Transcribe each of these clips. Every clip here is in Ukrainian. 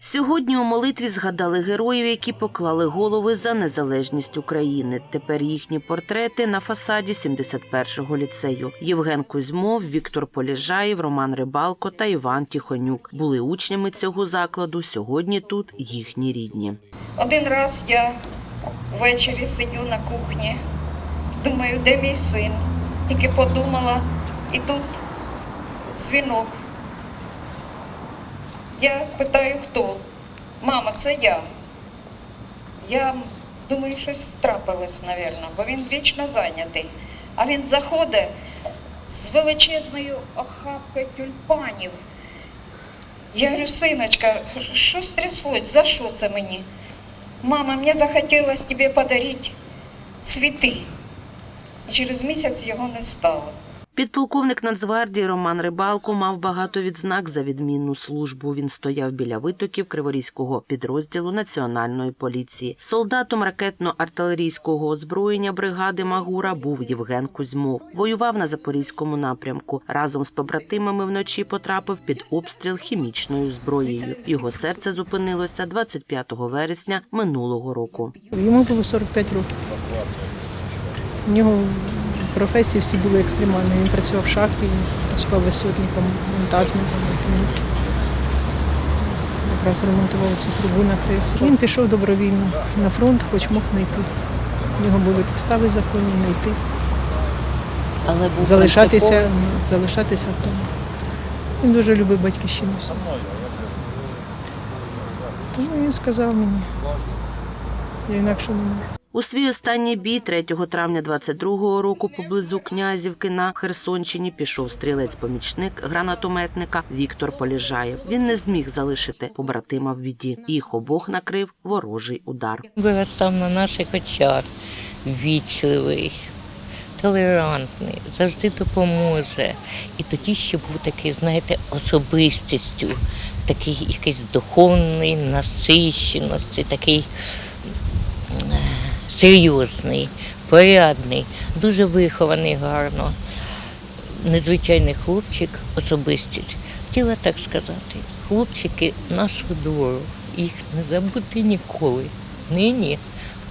Сьогодні у молитві згадали героїв, які поклали голови за незалежність України. Тепер їхні портрети на фасаді 71-го ліцею. Євген Кузьмов, Віктор Поліжаєв, Роман Рибалко та Іван Тіхонюк були учнями цього закладу. Сьогодні тут їхні рідні. Один раз я ввечері сидю на кухні, думаю, де мій син. Тільки подумала, і тут дзвінок. Я питаю, хто? Мама, це я. Я думаю, щось трапилось, мабуть, бо він вічно зайнятий. А він заходить з величезною охапкою тюльпанів. Я говорю, синочка, що стряслось? За що це мені? Мама, мне захотелось тебе подарить цветы. І через місяць його не стало. Підполковник Нацгвардії Роман Рибалко мав багато відзнак за відмінну службу. Він стояв біля витоків Криворізького підрозділу Національної поліції. Солдатом ракетно-артилерійського озброєння бригади Магура був Євген Кузьмов. Воював на запорізькому напрямку. Разом з побратимами вночі потрапив під обстріл хімічною зброєю. Його серце зупинилося 25 вересня минулого року. Йому було 45 років. У нього професії всі були екстремальні. Він працював в шахті, він працював висотником, монтажником, альпіністом. Якраз ремонтував цю трубу на кресі. Він пішов добровільно на фронт, хоч мог не йти. У нього були підстави законні не йти. Але був Залишатися, залишатися в тому. Він дуже любив батьківщину. Тому він сказав мені. Я інакше не можу. У свій останній бій 3 травня 22-го року поблизу Князівки на Херсонщині пішов стрілець-помічник гранатометника Віктор Поліжаєв. Він не зміг залишити побратима в біді. Їх обох накрив ворожий удар. Виростав на наших очах, вічливий, толерантний, завжди допоможе. І тоді ще був такий, знаєте, особистістю, такий якийсь духовної насищеності, такий серйозний, порядний, дуже вихований гарно. Незвичайний хлопчик, особистість. Хотіла так сказати, хлопчики нашого двору, їх не забути ніколи. Нині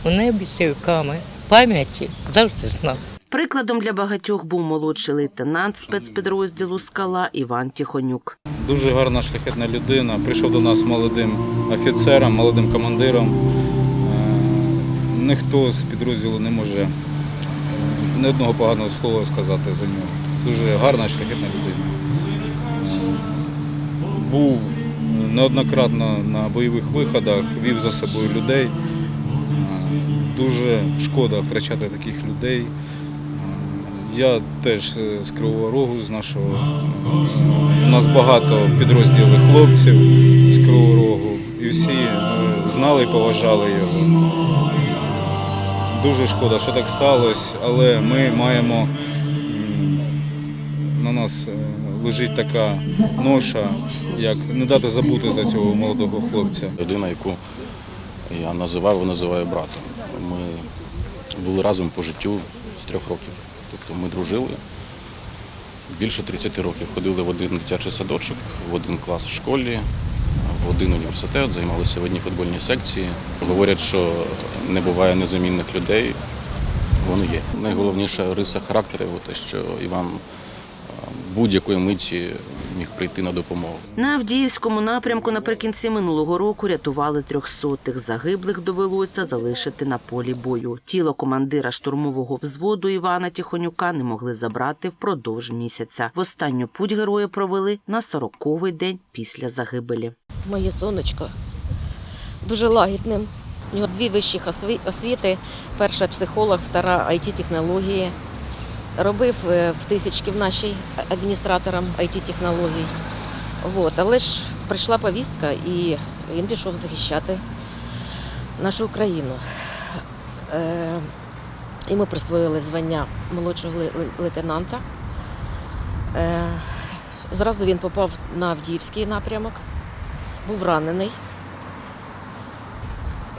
у небі зірками пам'яті завжди з нами. Прикладом для багатьох був молодший лейтенант спецпідрозділу Скала Іван Тіхонюк. Дуже гарна шляхетна людина. Прийшов до нас молодим офіцером, молодим командиром. Е, Ніхто з підрозділу не може е, ні одного поганого слова сказати за нього. Дуже гарна шляхетна людина. Е, Був неоднократно на бойових виходах, вів за собою людей. Е, Дуже шкода втрачати таких людей. Е, Я теж е, з Кривого Рогу, з нашого. У нас багато в підрозділі хлопців з Кривого Рогу. І всі е, знали і поважали його. Дуже шкода, що так сталося, але ми маємо на нас е, лежить така ноша, як не дати забути за цього молодого хлопця. людина, яку я називав, називаю братом. Ми були разом по життю з трьох років. Тобто ми дружили. Більше 30 років ходили в один дитячий садочок, в один клас в школі, в один університет, займалися в одній футбольній секції. Говорять, що не буває незамінних людей. Вони є. Найголовніша риса характеру те, що Іван будь-якої миті міг прийти на допомогу. На Авдіївському напрямку наприкінці минулого року рятували трьохсотих. Загиблих довелося залишити на полі бою. Тіло командира штурмового взводу Івана Тіхонюка не могли забрати впродовж місяця. В останню путь героя провели на сороковий день після загибелі. моє сонечко дуже лагідним. У нього дві вищих осві- освіти. Перша психолог, втора it технології Робив е, в тисячки в нашій адміністратором it технологій Вот. Але ж прийшла повістка і він пішов захищати нашу Україну. Е, І ми присвоїли звання молодшого ле- ле- лейтенанта. Е, Зразу він попав на Авдіївський напрямок був ранений.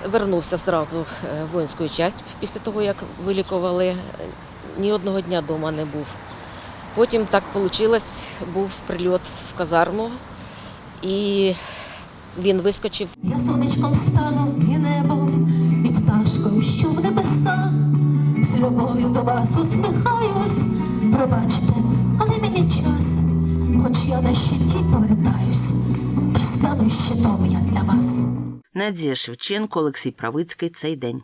Вернувся зразу в воїнську часть після того, як вилікували. Ні одного дня вдома не був. Потім так вийшло, був прильот в казарму, і він вискочив Я сонечком стану і небом, і пташкою, що в небесах, з любов'ю до вас усміхаюсь. Пробачте, але мені час, хоч я на щиті повертаюсь, та стану щитом я для вас. Надія Шевченко, Олексій Правицький. Цей день.